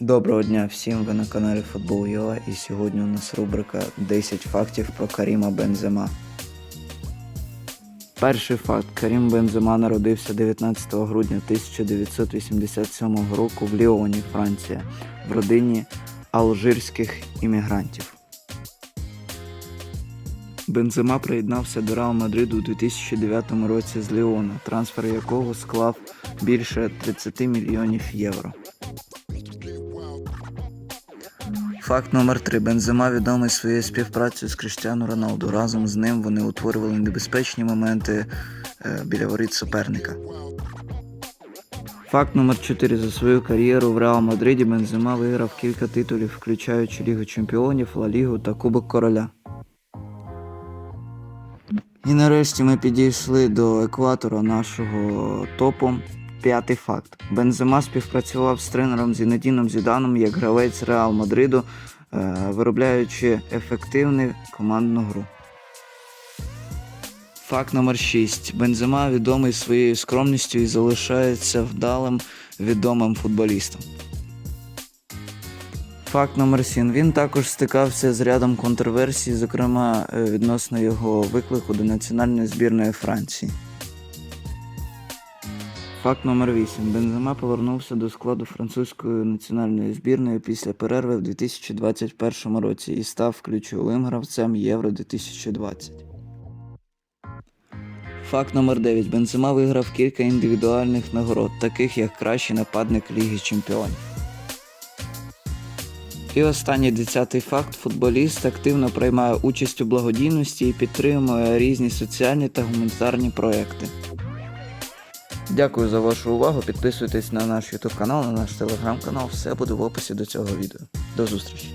Доброго дня всім, ви на каналі Футбол Юа і сьогодні у нас рубрика 10 фактів про Каріма Бензема. Перший факт. Карім Бензема народився 19 грудня 1987 року в Ліоні, Франція, в родині алжирських іммігрантів. Бензема приєднався до Реал Мадриду у 2009 році з Ліона, трансфер якого склав більше 30 мільйонів євро. Факт номер 3 Бензема відомий своєю співпрацею з Кріштіану Роналду. Разом з ним вони утворювали небезпечні моменти е, біля воріт суперника. Факт номер 4 За свою кар'єру в Реал Мадриді Бензема виграв кілька титулів, включаючи Лігу Чемпіонів, Ла Лігу та Кубок Короля. І нарешті ми підійшли до екватора нашого топу. П'ятий факт. Бензема співпрацював з тренером Зінедіном Зіданом як гравець Реал Мадриду, е, виробляючи ефективну командну гру. Факт номер 6. Бензема відомий своєю скромністю і залишається вдалим відомим футболістом. Факт номер 7. Він також стикався з рядом контроверсій, зокрема е, відносно його виклику до національної збірної Франції. Факт номер 8. Бензема повернувся до складу французької національної збірної після перерви в 2021 році і став ключовим гравцем Євро 2020. Факт номер 9. Бензема виграв кілька індивідуальних нагород, таких як кращий нападник Ліги Чемпіонів. І останній десятий факт: футболіст активно приймає участь у благодійності і підтримує різні соціальні та гуманітарні проекти. Дякую за вашу увагу. Підписуйтесь на наш YouTube канал, на наш телеграм канал. Все буде в описі до цього відео. До зустрічі!